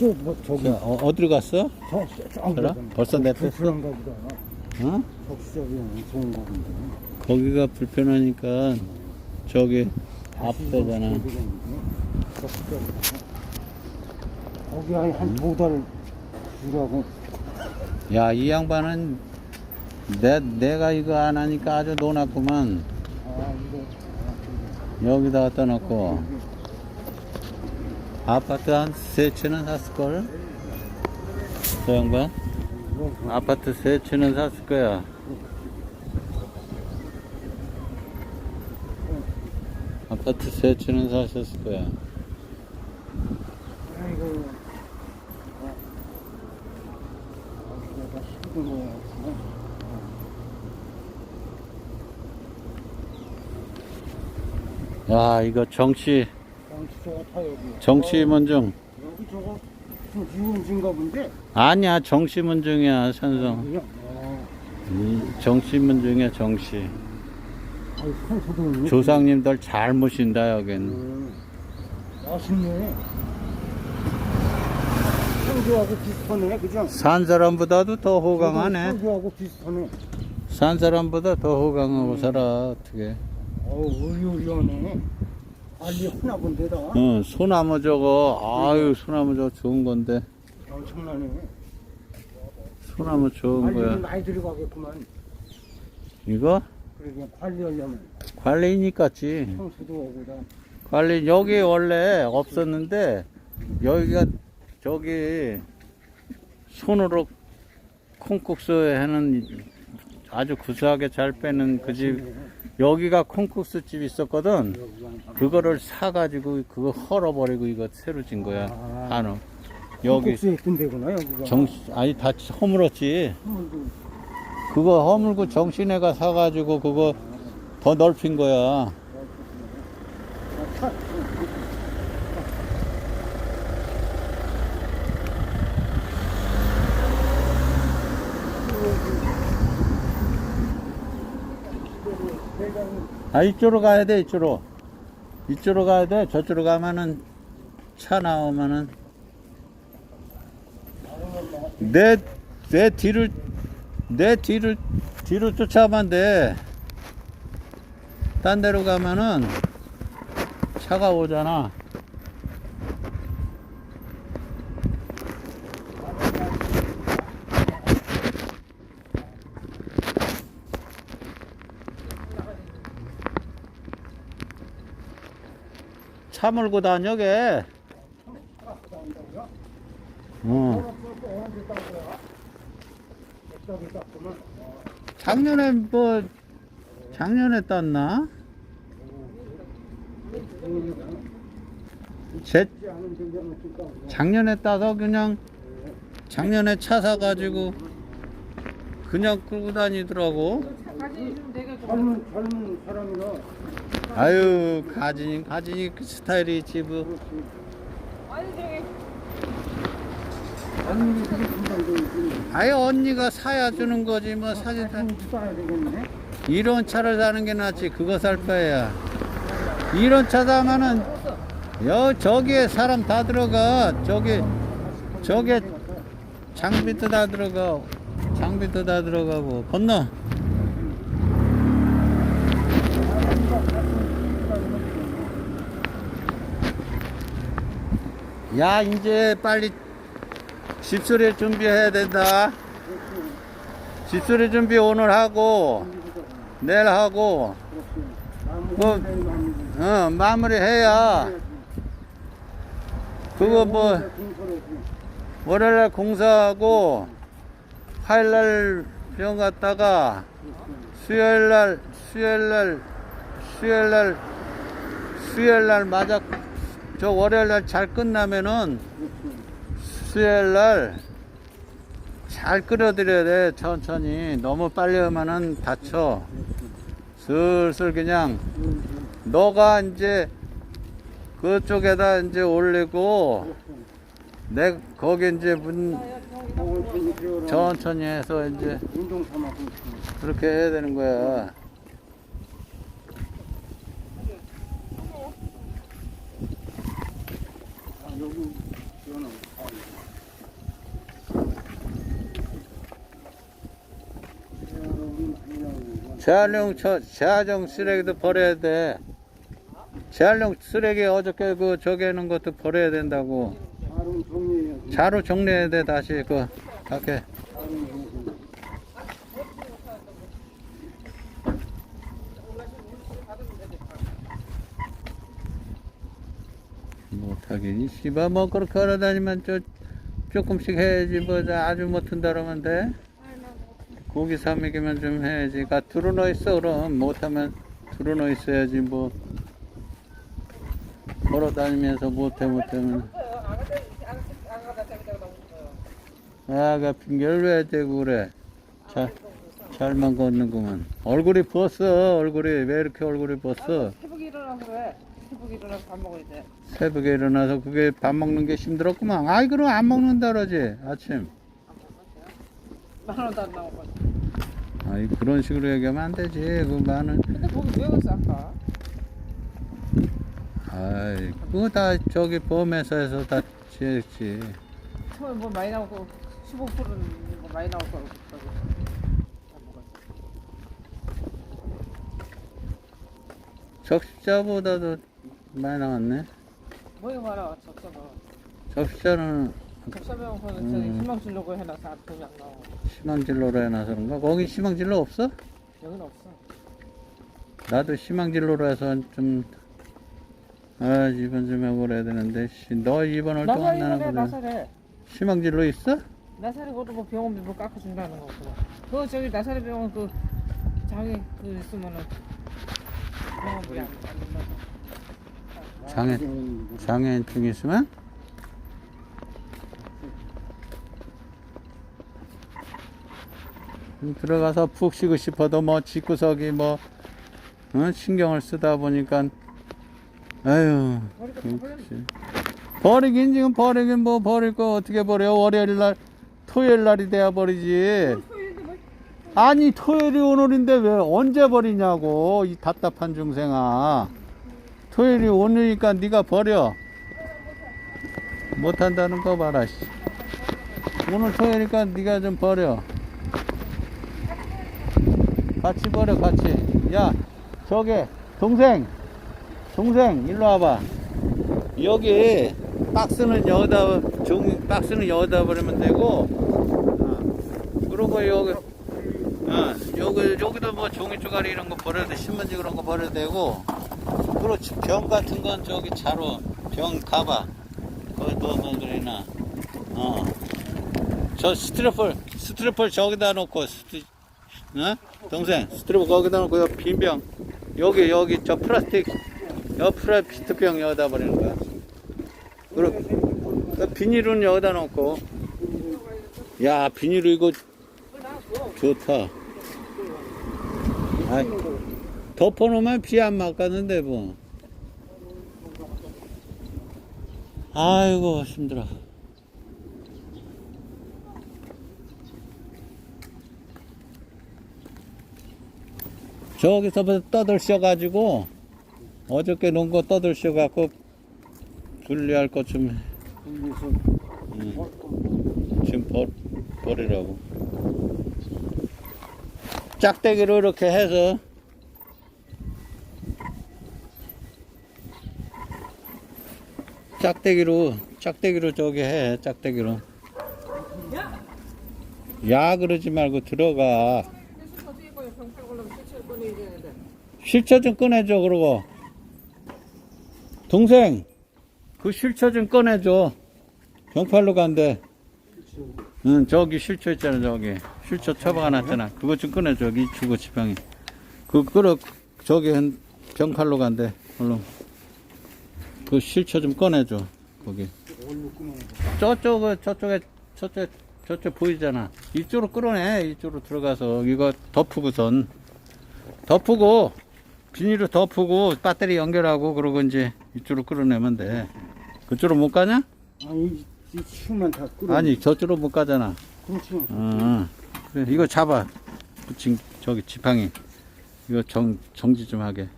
저, 뭐, 저기, 저, 어, 어디로 갔어? 저, 저, 저, 그래? 벌써 냈댔어? 불편한가 보다. 어? 적시적이 좋은가 본데. 거기가 불편하니까 저기 앞대잖아. 거기 한, 한두 달 주라고. 야, 이 양반은 내, 내가 이거 안 하니까 아주 노놨구만. 아, 이거. 여기다 갖다 놓고. 아파트 한 세 채는 샀을걸? 저 양반? 아파트 세 채는 샀을 거야. 아파트 세 채는 사셨을 거야. 아. 야, 이거 정치, 정치문중. 어, 여기 저거 좀 유원진가 본데? 아니야, 정치문중이야, 산성. 그냥, 어, 이 정치문중이야, 정치. 있네. 조상님들 잘 모신다, 여긴. 음, 맛있네. 청주하고 비슷하네, 그죠? 산 사람보다도 더 호강하네. 비슷하네. 산 사람보다 더 호강하고 살아, 어떻게. 어우, 의리의리하네. 알리 본데다. 어, 소나무 저거, 아유, 소나무 저거 좋은 건데. 엄청나네. 소나무 좋은 알리는 거야. 많이 들어가겠구만. 이거? 그러게 관리하려면 관리니까지. 청소도 오고 다. 관리, 여기 원래 없었는데, 여기가, 저기, 손으로 콩국수 하는 아주 구수하게 잘 빼는 그 집, 여기가 콩국수 집 있었거든. 그거를 사가지고 그거 헐어버리고 이거 새로 진 거야. 아. 한우. 여기 국수에 있던 데구나, 여기가. 정, 아니 다 허물었지. 그거 허물고 정신애가 사가지고 그거 더 넓힌 거야. 아, 이쪽으로 가야 돼 이쪽으로. 이쪽으로 가야 돼. 저쪽으로 가면은 차 나오면은 내 내 뒤를 내 뒤를 뒤로 쫓아가면 돼. 딴 데로 가면은 차가 오잖아. 차 몰고 다녀, 게. 어. 작년에 뭐, 작년에 땄나? 제? 작년에 따서 그냥, 작년에 차 사가지고, 그냥 끌고 다니더라고. 젊은, 젊은 사람이라. 아유, 가진이, 가진이 그 스타일이 있지, 뭐. 아유, 언니가 사야 주는 거지, 뭐, 사진 사. 좀 싸야 되겠네. 이런 차를 사는 게 낫지 그거 살 바에야 이런 차 사면은 여 저기에 사람 다 들어가 저기 저게 장비도 다 들어가 장비도 다 들어가고 건너 야 이제 빨리 집수리 준비해야 된다. 집수리 준비 오늘 하고 내일 하고 뭐, 어, 마무리 해야 그거 뭐 월요일날 공사하고 화요일날 병 갔다가 수요일날 수요일날 수요일날 수요일날 맞아 저 월요일 날 잘 끝나면은 수요일 날 잘 끓여드려야 돼. 천천히. 너무 빨리 하면은 다쳐. 슬슬 그냥. 너가 이제 그쪽에다 이제 올리고 내 거기 이제 문 천천히 해서 이제 그렇게 해야 되는 거야. 재활용 저 재활용 쓰레기도 버려야 돼. 재활용 쓰레기 어저께 그 저기 있는 것도 버려야 된다고. 자로 정리해야 돼 다시 그 이렇게. 못하긴 씨발 뭐 그렇게 걸어다니면 저 조금씩 해야지 뭐 아주 못한다 그러면 돼 고기 삼익이면 좀 해야지. 가 들어놓 있어 그럼. 못하면 들어놓 있어야지 뭐. 걸어다니면서 못해 못하면. 아가 핑계를 왜 대고 그래? 잘 잘만 걷는구만. 얼굴이 부었어 얼굴이. 왜 이렇게 얼굴이 부었어 새벽에 일어나서 그래. 새벽에 일어나서 밥 먹어야 돼. 새벽에 일어나서 그게 밥 먹는 게 힘들었구만. 아이, 그럼 안 먹는다 그러지, 아침. 만 원도 안 나오고. 아이, 그런 식으로 얘기하면 안 되지. 그 많은. 근데 거기 왜 갔어 아까? 아이, 그거 다 저기 보험회사에서 다 지었지. 처음에 뭐 많이 나오고 15%는 뭐 많이 나올 거라고. 먹었어. 적시자보다도 많이 나왔네. 뭐가 많아 적셔봐. 적시자는 적셔병원은 음. 저기 희망실로고 해놔서 안 돈이 안 나오고. 희망진로로 해놔서 그런가? 거기 희망진로 없어? 여기는 없어. 나도 희망진로로 해서 좀, 아, 입원 좀 하고 그래야 되는데, 씨, 너 입원 올 동안 나사리 나는 그래 그래. 나사리. 희망진로 있어? 나사리 그것도 뭐 병원비 뭐 깎아준다는 거 그거. 그거 저기 나사리 병원 그 장애 그 있으면은 병원비 안, 안 된다고. 장애, 장애인증 있으면? 음, 들어가서 푹 쉬고 싶어도 뭐 집구석이 뭐 어? 신경을 쓰다 보니까 아유. 버리긴 지금 버리긴 뭐 버릴 거 어떻게 버려 월요일 날 토요일 날이 돼야 버리지 아니 토요일이 오늘인데 왜 언제 버리냐고 이 답답한 중생아 토요일이 오늘이니까 네가 버려. 못한다는 거 봐라 씨. 오늘 토요일이니까 네가 좀 버려. 같이 버려 같이. 야 저기 동생. 동생 일로 와봐. 여기 박스는 여기다 종 박스는 여기다 버리면 되고 어, 그리고 여기 어, 여기 여기도 뭐 종이 쪼가리 이런 거 버려도 돼 신문지 그런 거 버려도 되고 그렇지. 병 같은 건 저기 차로 병 가봐 거기 뭐뭐 그래나. 어저 스티로폴 스티로폴 저기다 놓고 스티 어? 동생 스티로폴 거기다 놓고 여기 빈병. 여기 여기 저 플라스틱 여 플라스틱병 여기다 버리는 거야. 그리고 그 비닐은 여기다 놓고. 야 비닐 이거 좋다. 아 덮어놓으면 비안 맞겠는데 뭐 아이고 힘들어. 저기서부터 떠들셔 가지고 어저께 놓은 거 떠들셔 갖고 분리할 것좀 분리해서 음, 지금 버, 버리라고. 짝대기로 이렇게 해서 짝대기로 짝대기로 저기 해 짝대기로. 야 그러지 말고 들어가. 실처 좀 꺼내줘 그러고. 동생 그 실처 좀 꺼내줘. 병팔로 간대. 응 저기 실처 있잖아 저기. 실처 처박아 놨잖아. 그거 좀 꺼내줘 여기 주고 지방이. 그 끌어 저기 한 병팔로 간대 얼른 그 실처 좀 꺼내줘 거기. 저쪽에 저쪽에 저쪽에 저쪽 보이잖아. 이쪽으로 끌어내 이쪽으로 들어가서. 이거 덮고선. 덮고 비닐로 덮고 배터리 연결하고 그러고 이제 이쪽으로 끌어내면 돼. 그쪽으로 못 가냐? 아니 이 층만 다 끌어. 아니 저쪽으로 못 가잖아. 그렇지. 어, 그래 이거 잡아. 붙인 저기 지팡이. 이거 정 정지 좀 하게